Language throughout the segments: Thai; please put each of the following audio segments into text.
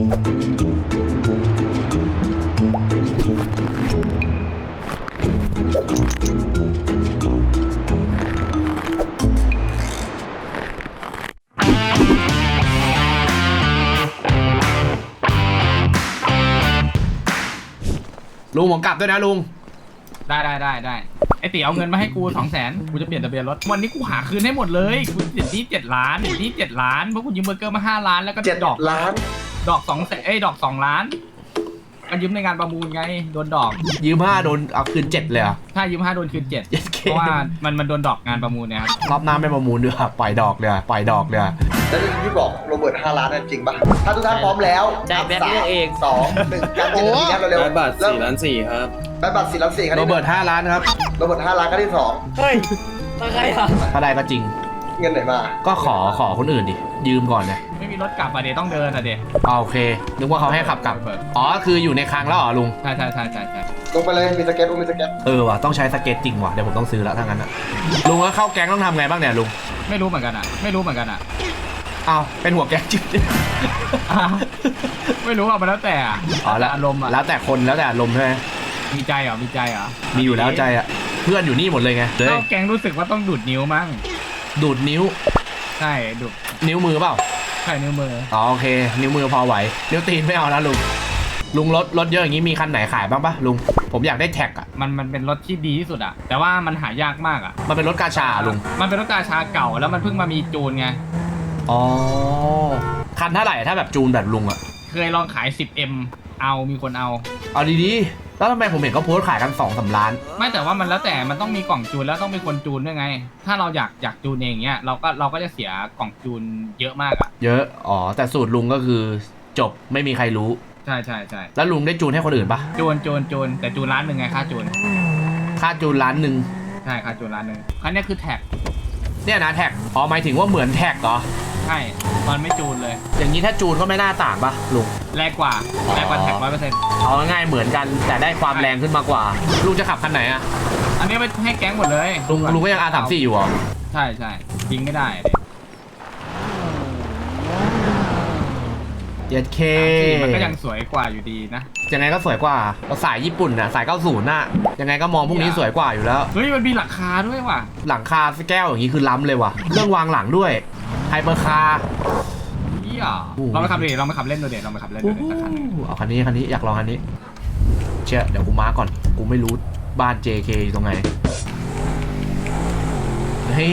ลุงผมกลับด้วยนะลุง ได้ได้ได้ได้ไอตีเอาเงินมาให้กูสองแสนกูจะเปลี่ยนทะเบียนรถ วันนี้กูหาคืนให้หมดเลย กูติดหนี้เจ็ดล้านติดหนี้เจ็ดล้านเพราะกูยืมเบอร์เกอร์มาห้าล้านแล้วก็เจ็ดดอกล้าน ดอกสองแสนเอ้ยดอกสองล้านก็ยืมในงานประมูลไงโดนดอกยืมห้าโดนเอาคืนเจ็ดเลยเหรอะ ถ้ายืมห้าโดนคืนเจ็ดเย็ดเค เพราะว่ามันมันโดนดอกงานประมูลเนี่ยครับรอบหน้าไม่ประมูลด้วยอะปล่อยดอกเลยอะปล่อยดอกเลยอะแล้วที่บอกโรเบิร์ต5ล้านนั่นจริงป่ะ ถ้าทุกท่านพร้อมแล้วจ่ายแบงค์เลือกเองสามสองหนึ่งการเจ็ดนาทีครับเร็วร้อยบาทเริ่มสี่ล้านสี่ครับร้อยบาทสี่ล้านสี่ครั้งโรที่เบิร์ตห้าล้านครับโรเบิร์ตห้าล้านครั้งที่สองเฮ้ยมาใครอะถ้าได้ก็จริง เงินไหนมา ก็ขอขอคนอื่นดิ ยืมก่อนเลยไม่มีรถกลับอะเดี๋ยวต้องเดินอะเดี๋ยวอ่าโอเค นึกว่าเขาให้ขับกลับ อ๋อ คืออยู่ในคลังแล้วเหรอลุง ใช่ใช่ใช่ใช่ใช่ลงไปเลยมีสเก็ตอุ้มมีสเก็ตเออว่ะต้องใช้สเก็ตจริงว่ะเดี๋ยวผมต้องซื้อแล้วถ้างั้นอะลุงแล้วเข้าแก๊งต้องทำไงบ้างเนี่ยลุงไม่รู้เหมือนกันอะ ไม่รู้เหมือนกันอะอ้าวเป็นหัวแก๊งจริงอ้าวไม่รู้อะมันแล้วแต่อะอ๋อแล้วอารมณ์อะแล้วแต่คนแล้วแต่อารมณ์ใช่ไหมมีใจเหรอมีใจเหรอมีอยู่แล้วใจอะเพื่อนอยู่นี่หมดเลยไงเลยเข้าแกงรู้สึกว่าต้องดูดนิ้วมั้งดูดนิ้ว ใช่ดูด นิ้วมือเปล่าใช่นิ้วมือ อ๋อโอเค นิ้วมือพอไหว นิ้วตีนไม่เอานะลุง ลุงรถรถเยอะอย่างนี้มีคันไหนขายบ้างปะลุง ผมอยากได้แท็กอะมันมันเป็นรถที่ดีที่สุดอะแต่ว่ามันหายากมากอะมันเป็นรถกาชาอะลุง มันเป็นรถกาชาเก่าแล้วมันเพิ่งมามีจูนไง อ๋อ คันเท่าไหร่ถ้าแบบจูนแบบลุงอะเคยลองขาย 10M เอามีคนเอา เอาดีๆ แล้วทำไมผมเห็นเขาโพสต์ขายกันสองสามล้าน ไม่แต่ว่ามันแล้วแต่มันต้องมีกล่องจูนแล้วต้องมีคนจูนด้วยไง ถ้าเราอยากอยากจูนเองเนี้ยเราก็เราก็จะเสียกล่องจูนเยอะมากอะเยอะ อ๋อ แต่สูตรลุงก็คือจบไม่มีใครรู้ ใช่ใช่ใช่แล้วลุงได้จูนให้คนอื่นปะจูนจูนจูนแต่จูนร้านหนึ่งไงค่าจูนค่าจูนล้านหนึ่งใช่ค่าจูนร้านหนึ่งคันนี้คือแท็กเนี่ยนะแท็ก อ๋อหมายถึงว่าเหมือนแท็กเหรอ ใช่มันไม่จูนเลย อย่างนี้ถ้าจูนก็ไม่น่าต่างปะลุง แรงกว่า แรงกว่าแท็กร้อยเปอร์เซ็นต์เอาง่ายๆเหมือนกันแต่ได้ความแรงขึ้นมากกว่า ลุงจะขับคันไหนอะอันนี้ไปให้แก๊งหมดเลยลุงลุงก็ยัง R34 อยู่เหรอใช่ใช่ยิงไม่ได้เจ็ดเคมันก็ยังสวยกว่าอยู่ดีนะ ยังไงก็สวยกว่าเราสายญี่ปุ่นน่ะสาย90น่ะยังไงก็มองพวกนี้สวยกว่าอยู่แล้ว เฮ้ย มันมีหลังคาด้วยว่ะ หลังคาแก้วอย่างนี้คือล้ำเลยว่ะ เรื่องวางหลังด้วย ไฮเปอร์คาร์ เฮียโอ้โห ลองไปขับดูดิลองไปขับเล่นดูดิลองไปขับเล่นดูดิสักคันหนึ่งเอาคันนี้คันนี้อยากลองคันนี้ เชื่อเดี๋ยวกูมาก่อน กูไม่รู้บ้าน JK อยู่ตรงไหน เฮ้ย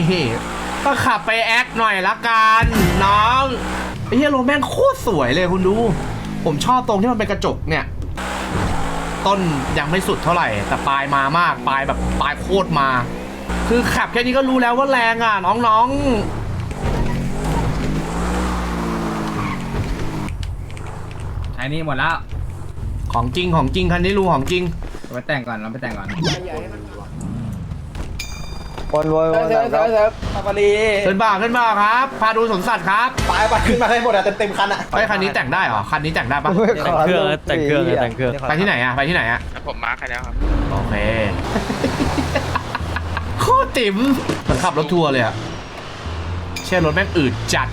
ก็ขับไปแอคหน่อยละกันน้องไอ้เฮียโรถแม่งโคตรสวยเลยคุณดู ผมชอบตรงที่มันเป็นกระจกเนี่ย ต้นยังไม่สุดเท่าไหร่ แต่ปลายมามาก ปลายแบบปลายโคตรมา คือขับแค่นี้ก็รู้แล้วว่าแรงอะน้อง ใช้นี่หมดแล้วๆของจริงของจริงคันนี้รู้ของจริงเอาไปแต่งก่อนเราไปแต่งก่อนวนวนวนเซิร์ฟเซิร์ฟเซิร์ฟปาปารีขึ้นบ่าขึ้นบ่าครับ พาดูสวนสัตว์ครับ ไปไปขึ้นมาให้หมดอะเต็มเต็มๆคันอะไอ้ยคันนี้แต่งได้เหรอ คันนี้แต่งได้ปะแต่งเครื่องแต่งเครื่องแต่งเครื่องไปที่ไหนอะไปที่ไหนอะผมมาร์คให้แล้วครับ โอเค โคตรติ๋มเหมือนขับรถทัวร์เลยอะเชื่อรถแม่งอืดจัด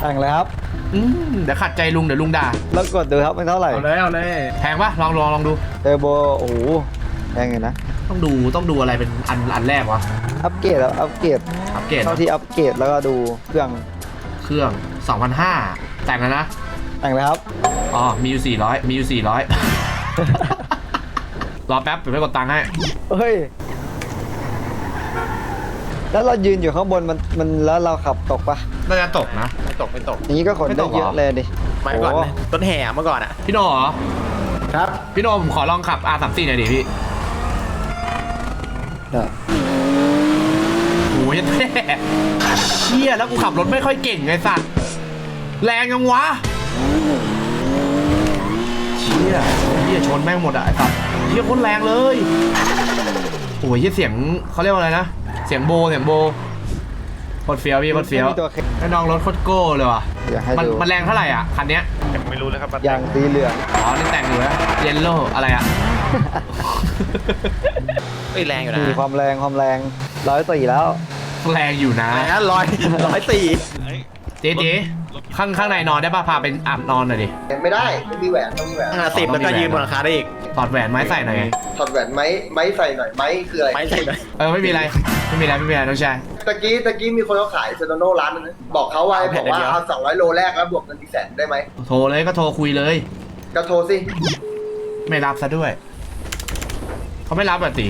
แต่งเลยครับ อืมเดี๋ยวขัดใจลุงเดี๋ยวลุงด่าแล้วกดดูครับมันเท่าไหร่เอาเลยเอาเลยแพงปะลองลองลองดู เทอร์โบโอ้โหแพงอยู่นะต้องดูต้องดูอะไรเป็นอันอันแรกวะอัปเกรดแล้วอัปเกรดอัปเกรดเท่าที่อัปเกรดแล้วก็ดูเครื่องเครื่อง2,500แต่งแล้วนะแต่งเลยครับอ๋อมีอยู่400มีอยู่400 รอแป๊บเดี๋ยวไปกดตังค์ให้เฮ้ย แล้วเรายืนอยู่ข้างบนมันมันแล้วเราขับตกปะน่าจะตกนะ ไม่ตกไม่ตกอย่างนี้ก็ขนไม่ตได้กเหรอเยอะเลยดิมาก่อนโอ้นะต้นแห่เมื่อก่อนอะ พี่โนเหรอ ครับ พี่โนผมขอลองขับ R34 หน่อยดิพี่ได้โอ้ยแม่เชี่ยแล้วกูขับรถไม่ค่อยเก่งไงสัตว์แรงยังวะเชี่ยเชี่ยชนแม่งหมดอะไอ้สัตว์เชี่ยโคนแรงเลยโอ้ยเชี่ยเสียงเขาเรียกว่าอะไรนะ เสียงโบเสียงโบโคตรเฟี้ยวพี่โคตรเฟี้ยวไม่มีตัวเคไอ้น้องรถโคตรโก้เลยว่ะอยากให้มันดูมันแรงเท่าไหร่อะคันเนี้ยไม่รู้เลยครับยางสีเหลือง อ๋อนี่แต่งอยู่แล้วเยลโล่อะไรอะ เอ้ยแรงอยู่นะมีความแรงความแรงร้อยสี่แล้ว แรงอยู่นะ แรงร้อยร้อยสี่เจ๊เจ๊ข้างข้างในนอนได้ป่ะพาไปอาบนอนหน่อยดิไม่ได้ไม่มีแหวนต้องมีแหวนห้าสิบแล้วก็ยืนบนหลังคาได้อีกถอดแหวนไม้ใส่หน่อยไงถอดแหวนไหมไหมใส่หน่อยไหมคืออะไรไม่ใช่เลยเออไม่มีอะไรไม่มีอะไรไม่มีอะไรน้องชายตะกี้ตะกี้มีคนเขาขายเซโนโน่ร้านนึงนะบอกเขาไว้บอกว่าเอาสองร้อยโลแรกแล้วบวกเงินอีกแสนได้ไหมโทรเลยก็โทรคุยเลยก็โทรสิไม่รับซะด้วยเขาไม่รับแบบตี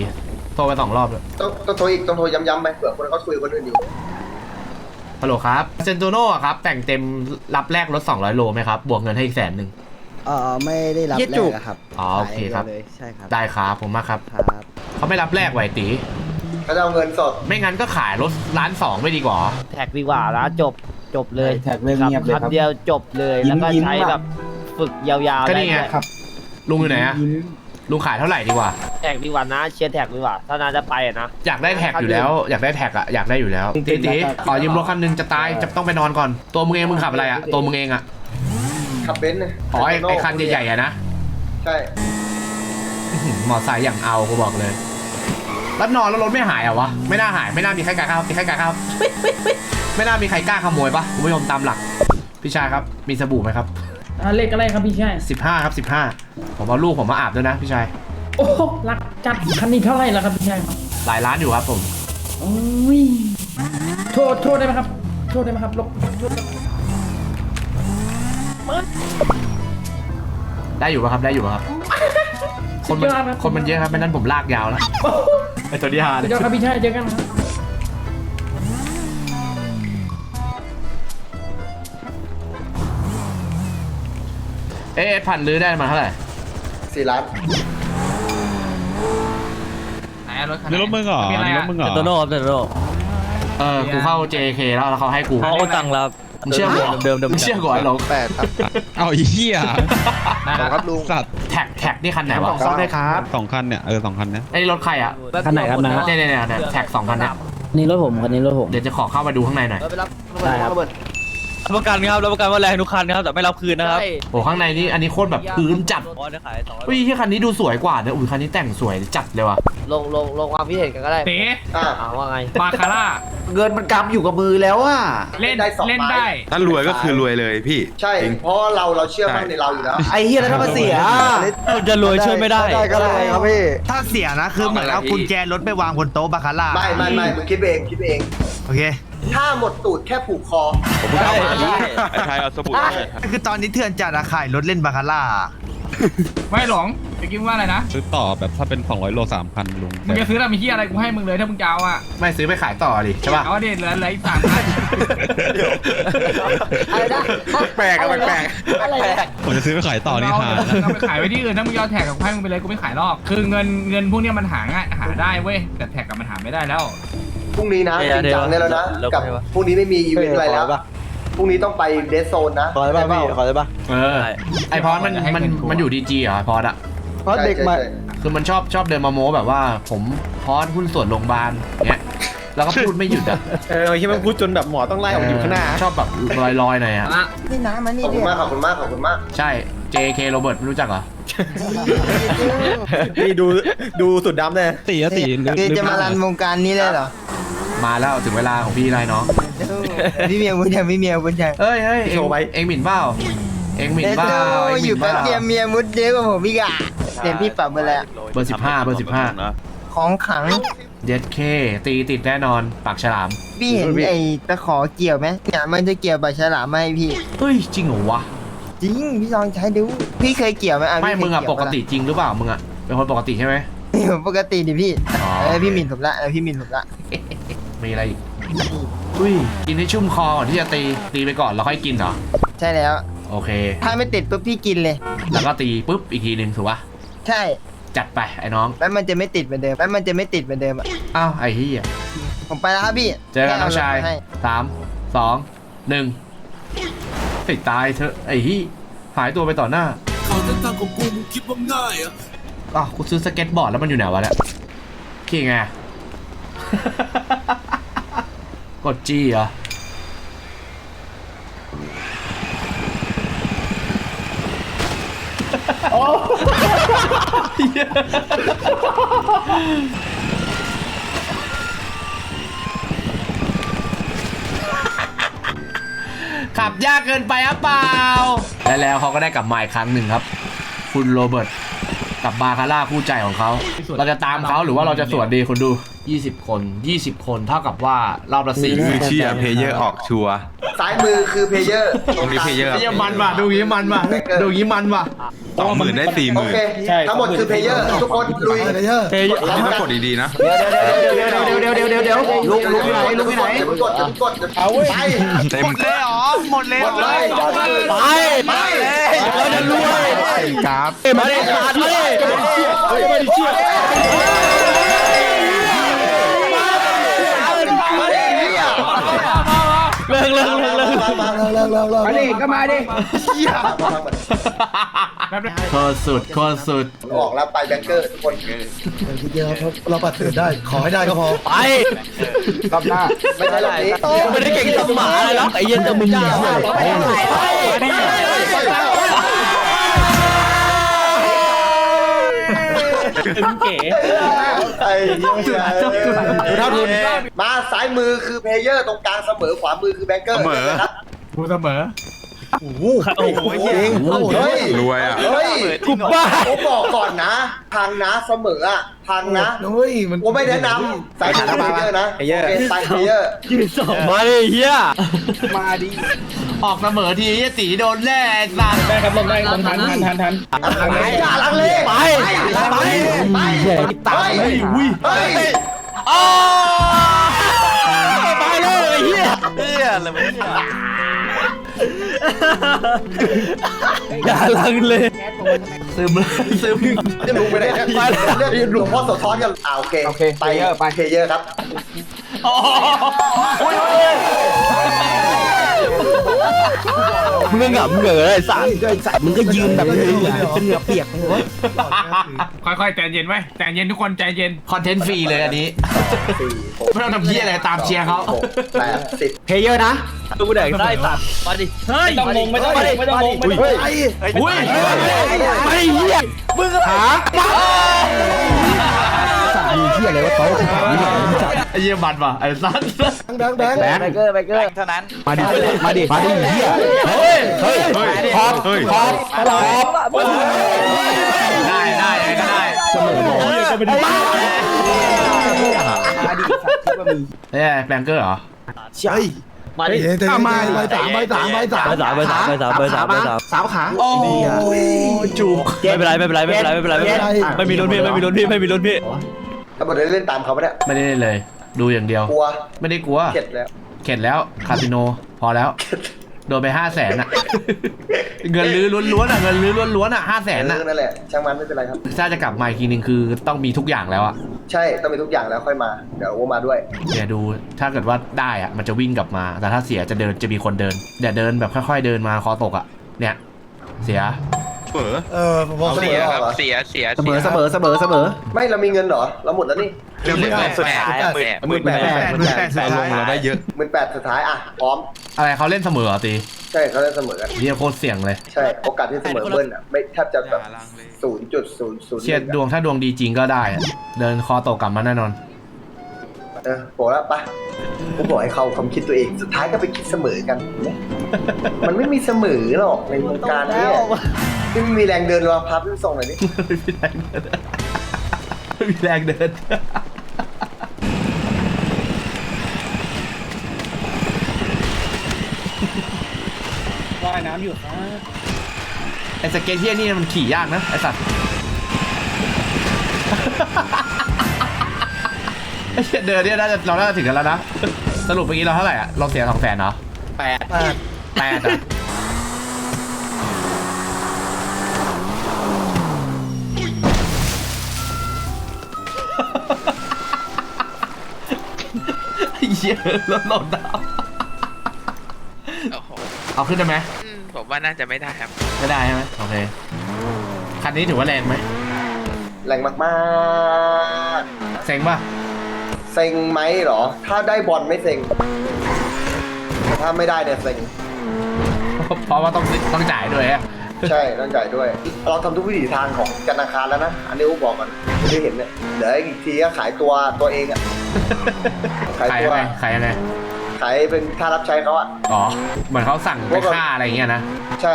โทรไปสองรอบเลยต้องต้องโทรอีกต้องโทรย้ำๆไปเผื่อคนเขาคุยกับคนอื่นอยู่ ฮัลโหลครับเซนโตโน่ครับแต่งเต็มรับแรกรถ 200 โลไหมครับ บวกเงินให้อีกแสนหนึ่ง เออไม่ได้รับเหี้ยแรจุกก อะครับอ๋อโอเคครับ ขายดียวเลยใช่ครับได้ครับผมมากครับ ครับ เขาไม่รับแรกไหวตีเขาจะเอาเงินสด ไม่งั้นก็ขายรถล้านสองไม่ดีกว่าแท็กดีกว่านะจบจบเลยแท็กเรื่องเงียบเลยครับคำเดียวจบเลยยิ้แล้วมก็ยิ้มใช้ว่ะแบบฝึกยาวๆก็นี่ไงด้ด้วยครับลุงอยู่ไหนอะ ลุงขายเท่าไหร่ดีกว่า แท็กดีกว่านะเชียร์แท็กดีกว่าถ้านานจะไปอะนะ อยากได้แท็กอยู่แล้ว อยากได้แท็กอะอยากได้อยู่แล้วตีตีขอยืมรถคันหนึงจะตายจะต้องไปนอนก่อน ตัวมึงเองมึงขับอะไรอะตัวมึงเองอะขับเบนซ์เนี่ยอ๋อไอ้ไอ้คันใหญ่ๆอะนะ ใช่อื้อหือมอไซค์อย่างเอากูบอกเลย แล้วนอนแล้วรถไม่หายเหรอวะ ไม่น่าหาย ไม่น่ามีใครกล้าเข้ามีใครกล้าเข้าไม่น่ามีใครกล้าขโมยปะคุณผู้ชมตามหลัก พี่ชายครับ มีสบู่ไหมครับ อ่าเลขอะไรครับพี่ชายสิบห้าครับสิบห้าผมเอาลูกผมมาอาบด้วยนะพี่ชายโอ้รักจัดคันนี้เท่าไหร่แล้วครับพี่ชายครับหลายร้านอยู่ครับผมโอ้ยโทษโทษได้ไหมครับ โทษได้ไหมครับลบโทษได้อยู่ปะครับได้อยู่ปะครับ คนมันสุดยอดครับคนมันเยอะครับไม่นั้นผมลากยาวแล้วโอ้โหไอตัวที่หาเลสุยดยอดครับพี่ชายเจอกันครับ เอ๊ะผ่านลื้อได้มาเท่าไหร่สี่ล้านไหนอะรถคันนี่รถมึงเหรอมีอะไรนี่รอะถมึงเหรอโตโน่ครับโตโน่เออกูเข้า JK แล้วแล้วเขาให้กูเขาโอนตังค์แล้วมึงเชื่อกูเหรอเดิมๆเดิมๆมึงเชื่อกูเหรอหลงแปดครับเอาไอ้เหี้ยครับลุงสัตว์แท็กแท็กนี่คันไหนวะซ่อมได้ครับสองคันเนี่ยเออสองคันเนี้ยไอ้นี่รถใครอะคันไหนครับนะ เนี่ยเนี่ยเนี่ยแท็กสองคันเนี่ยนี่รถผมคันนี้รถผมเดี๋ยวจะขอเข้ามาดูข้างในหน่อย เออไปรับได้ครับระเบิด รับประกันครับรับประกันว่าแรงทุกคันนะครับแต่ไม่รับคืนนะครับใช่โอ้ข้างในนี่อันนี้โคตรแบบพื้นจัดบอลจะขายสองร้อยอุ้ยที่คันนี้ดูสวยกว่าเนี่ยอุ้ยคันนี้แต่งสวยจัดเลยว่ะลงลงลงความคิดเห็นกันก็ได้เต๋อ่าอ่าว่าไงบาคาร่าเงินมันกำอยู่กับมือแล้วอะเล่นได้สองเล่นใบได้ถ้ารวยก็คือรวยเลยพี่ใช่เพราะเราเราเชื่อมั่นในเราอยู่แล้วไอ้เฮียแล้วถ้ามาเสียคุณจะรวยช่วยไม่ได้ได้ก็ได้ครับพี่ถ้าเสียนะคือเหมือนเอากุญแจรถไปวางบนโต๊ะบาคาร่าไม่ไม่ไม่มึงคิดเองคิดเองโอเค ถ้าหมดตูดแค่ผูกคอ ผมเพิ่งเอามาพี่ไอ้ชายเอาสบู่มาให้ครับคือตอนนี้เถื่อนจัดอะขายรถเล่นบาคาร่า ไม่หลงเมื่อกี้มึงว่าอะไรนะซื้อต่อแบบถ้าเป็น 200 โล 3,000 ลุงมึงจะซื้อทำไอ้ที่อะไรกูให้มึงเลยถ้ามึงจะเอาอะไม่ซื้อไปขายต่อดิใช่ป่ะ เอาเด็ดเหลือเหลืออีกสามพันอะไรนะแปลกอะแปลก อะไรนะผมจะซื้อไปขายต่อนี่เอาหาเอาไปขายไว้ที่อื่นถ้ามึงยอมแท็กกับให้มึงไปเลยกูไม่ขายหรอกคือเงินเงินพวกเนี้ยมันหาง่ายหาได้เว้ยแต่แท็กกับมันหาไม่ได้แล้ว พรุ่งนี้นะเดี๋จยวริงจังได้แล้วนะเดี๋ยวกับเดี๋ยวพรุ่งนี้ไม่มีอีเวนต์อะไรแล้วพรุ่งนี้ต้องไปเดซโซนนะขอได้ป่ะพี่ขอได้ป่ะเออไอพอดมันให้มันเงินกูมันอยู่ดีจีเหรอไอพอดอะเพราะเด็กใหม่ใช่ใช่คือมันชอบชอบเดินมาโม้แบบว่า ผมพอดหุ้นส่วนโรงพยาบาลเนี้ยแล้วก็พูดไม่หยุดอะเออที่มันพูดจนแบบหมอต้องไล่ออกอยู่ข้างหน้าชอบแบบลอยๆหน่อยอะนี่น้ำมันขนี่อบคุณมากขอบคุณมากขอบคุณมาก ใช่ JK โรเบิร์ตรู้จักเหรอนี่ดูดูสุดดำเลยตีอะตีลึกคือลึกจะมารันวงการนี้เลยเหรอ มาแล้วถึงเวลาของพี่ไรน้องพี่เมียบุญยังพี่เมียบุญยังเอ้ยเฮ้ยเอ็โชงว์ไว้เอ็งหมิ่นเปล่าเอ็งหมิ่นเด็กเปล่าโตเอ็งหอมิ่ยู่นเปแป๊บล่าเดียวเมียมุดเยอะกว่าผมอีกอะเดี๋ยวพี่ปรับเบอร์แล้วเบอร์สิบห้าเบอร์สิบห้าของขัง เย็ดเคตีติดแน่นอนปากฉลามพี่เห็นไอ้ตะขอเกี่ยวไหมเนี่ยมันจะเกี่ยวใบฉลามไหมพี่ เฮ้ยจริงเหรอวะจริงพี่ลองใช้ดู พี่เคยเกี่ยวไหมอะไม่พี่เคยมึงอะเยวปกติจริงหรือเปล่ามึงอะเป็นคนปกติใช่ไหมผมปกติดิพี่อ๋อ เออพี่หมิ่นผมละเออพี่หมิ่นผมละ มีอะไรอีกอุ้ยกินให้ชุ่มคอก่อนที่จะตีตีไปก่อนแล้วค่อยกินเหรอใช่แล้ว โอเค ถ้าไม่ติดปุ๊บพี่กินเลย แล้วก็ตีปุ๊บอีกทีหนึ่งถูกปะใช่จัดไปไอ้น้องแล้วมันจะไม่ติดเหมือนเดิมแล้วมันจะไม่ติดเหมือนเดิมอะอ้าวไอ้เหี้ยผมไปแล้วครับพี่เจอกันน้องชายแค่เรถมให้สามสองหนึ่งให้ตายเถอะไอ้เหี้ยหายตัวไปต่อหน้าขอเส้นทางของกูมึงคิดว่าง่ายอะอ้าวกูซื้อสเก็ตบอร์ดแล้วมันอยู่ไหนวะเนี่ยขี่ไง กดจีเหรอขับยากเกินไปหรือเปล่า และแล้วเขาก็ได้กลับมาอีกครั้งหนึ่งครับ คุณโรเบิร์ตกับบาคาร่าคู่ใจของเขา เราจะตามเขาหรือว่าเราจะสวนดีคุณดู 20 คน 20 คนเท่ากับว่ารอบละสี่มือเชียร์เพลเยอร์ออกชัวร์ ซ้ายมือคือเพลเยอร์ตรงนี้เพลเยอร์เยี่ยมันว่ะดูงี้มันว่ะดูงี้มันว่ะสองหมื่นได้สี่หโอมื่นเคทั้งหมดคือเพลเยอร์ ทุกคนลุยเพลเยอร์ถ้ากดดีๆนะ เดี๋ยวเดี๋ยวเดี๋ยวเดี๋ยวเดี๋ยวลุกลุกที่ไหนลุกที่ไหนอย่าเพิ่งกดอย่าเพิ่งกดเอาไปเต็มหมดเลยเหรอหมดเลยหมดเลยไปไปเราจะรวย ครับ มาดิขาดมาดิเมาดิก็มาดิแป๊บนึงโคตรสุดโคตรสุดออกแล้วไปแบงเกอร์ทุกคนเราปฏิเสธได้ขอให้ได้ก็พอไปรอบหน้าไม่ใช่หรอกนี้ไม่ได้เก่งสมหมาเลยหรอกไอ้เหี้ย็นแต่มึงจ้าเก๋ไอ้เหี้ยมาซ้ายมือคือเพลเยอร์ตรงกลางเสมอขวามือคือแบงเกอร์เสมอ กูเสมอ โอ้โหเจ๋งเฮ้ยรวยอะ เฮ้ยกูบ้าผมบอกก่อนนะ พังนะเสมออะพังนะผมไม่แนะนำสายมือเพลเยอร์นะโอเคไปเพลเยอร์มาดิเฮียมาดิออกเสมอทีไอ้ตีโดนแน่ไอ้สัตว์ได้ครับลงได้ลงทันทันทันทันอย่าลังเลไปไปไปตายเฮ้ยเฮ้ยไปเลยไอ้เหี้ยเฮียอะไรวะ อย่าลังเลยซึมเลยซึมจะลุงไปไหนเนี่ยเรียกหลวงพ่อโสธรกันอ่าโอเคไปเยอะไปเพลเยอร์ครับ มึงก็หงับเหงื่อไอ้สัสมึงก็ยืนแบบเหงื่อเหงื่อเปียกมึงวะค่อยๆใจเย็นไว้ใจเย็นทุกคนใจเย็นคอนเทนต์ฟรีเลยอันนี้ไม่ต้องทำเพี้ยอะไรตามเชียร์เขาหกแปดสิบเพลเยอร์นะกูแดกได้สัสมาดิเฮ้ยไม่ต้องงงไม่ต้องงงไม่ต้องงงไม่ต้องงงอุ้ยไอ้เหี้ยมึงหามีเที่ ยอะไรวะเขานี่หว่าไอ้เยี่ยมันว่ะไอ้สัตว์แบงค์แบงค์แบเกอร์แบเกอร์เท่านั้นมาดิมาดิมาดิเที่ยเฮ้ยเฮ้ยเฮ้ยขอบเฮ้ยขอบขอบได้ได้ไอ้ก็ได้เสมอหมอมาดิสัตว์คิดว่ามีเอ้ยแบงเกอร์เหรอใช่มาดิเอามาใบสามใบสามใบสามใบสามใบสามใบสามใบสามใบสามสามขาโอ้ยจุกไม่เป็นไรไม่เป็นไรไม่เป็นไรไม่เป็นไรไม่เป็นไรไม่มีลุ้นพี่ไม่มีลุ้นพี่ไม่มีลุ้นพี่ ถ้าบอได้เล่นตามเขาปะเนี่ยไม่ได้เล่นเลย ดูอย่างเดียว กลัวไม่ได้กลัว เข็ดแล้ว เข็ดแล้วคาสิโนพอแล้ว โดนไปห้าแสนอะ เงินลื้อล้วนๆอะเงินลื้อล้วนๆอะห้าแสนอะเออนั่นแหละ ช่างมันไม่เป็นไรครับ ถ้าจะกลับมาอีกทีนึงคือต้องมีทุกอย่างแล้วอะใช่ต้องมีทุกอย่างแล้วค่อยมา เดี๋ยวโอมาด้วย เนี่ยดูถ้าเกิดว่าได้อะมันจะวิ่งกลับมา แต่ถ้าเสียจะเดินจะมีคนเดินเดี๋ยวเดินแบบค่อย ๆ เดินมาคอตกอะเนี่ย เสีย เปิดเออผมบอกเสียครับเสียเสียเสมอเสมอเสมอเสมอ ไม่เรามีเงินเหรอ เราหมดแล้วนี่เรื่องหมื่นแปดสุดท้ายหมื่นแปดหมื่นแปดแต่ลงเราได้เยอะหมื่นแปดสุดท้ายอะพร้อม อะไรเขาเล่นเสมอเหรอตีใช่เขาเล่นเสมอกันเรียโคตรเสี่ยงเลย ใช่ โอกาสที่เสมอเบิ้ลอะไม่แทบจะแบบศูนย์จุดศูนย์ศูนย์เชียร์ดวงถ้าดวงดีจริงก็ได้อะเดินคอตกกลับมาแน่นอน เออบอกแล้วไปผมบอกให้เขาความคิดตัวเอง สุดท้ายก็ไปคิดเสมอกันเห็นไหมมันไม่มีเสมอหรอกในวงการเนี้ที่ไม่มีแรงเดินรอพับที่ส่งหน่อยดิไม่มีแรงเดินไม่มีแรงเดิน ว่ายน้ำอยู่ครับไอ้สเก็ตเทียนี่มันขี่ยากนะไอ้สัตว์ ไอ้เหี้ยเดินเนี่ยน่าจะเราน่าจะถึงกันแล้วนะ สรุปเมื่อกี้เราเท่าไหร่อะเราเสียสองแสนเนาะแปดแปดอะไอ้เหี้ยรถหล่นดาวเอาขึ้นได้ไหมผมว่าน่าจะไม่ได้ครับ ไม่ได้ใช่ไหมโอเคคันนี้ถือว่าแรงไหมแรงมากเซ็งป่ะ ๆ เซ็งไหมเหรอ ถ้าได้บอลไม่เซ็งแต่ถ้าไม่ได้เนี่ยเซ็ง เพราะว่าต้องซื้อต้องจ่ายด้วยอะใช่ต้องจ่ายด้วย เราทำทุกวิถีทางของธนาคารแล้วนะ อันนี้อูบอกก่อนไม่ได้เห็นเนี่ยเดี๋ยวอีกทีก็ขายตัวตัวเองอะขายขายตัยัวงไงขายยังไงขายเป็นค่ารับใช้เขาอะ อ๋อเหมือนเขาสั่งไปฆ่าอะไรเงี้ยนะใช่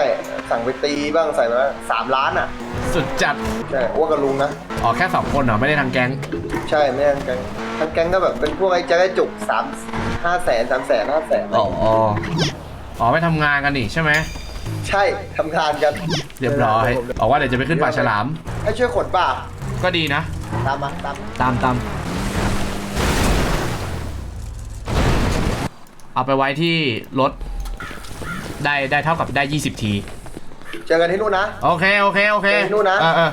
สั่งไปตีบ้างใส่มาสามล้านอะสุดจัดใช่อ้วกกับลุงนะอ๋อแค่สองคนเหรอไม่ได้ทางแก๊ง ใช่ ไม่ทั้งแก๊ง ทั้งแก๊งก็แบบเป็นพวกไอ้แจ๊กไอ้จุกสามห้าแสนสามแสนห้าแสนอ๋ออ๋อไปทำงานกันนี่ใช่ไหมใช่ทำงานกันเรียบร้อยบอกว่าเดี๋ยวจะไปขึ้นป่าฉลาม ให้ช่วยขนป่ะก็ดีนะ ตามมาตามตามตามเอาไปไว้ที่รถ ได้ได้เท่ากับได้ 20 ที เจอกันที่นู่นนะ โอเค โอเค โอเคไปนู่นนะ เออเออ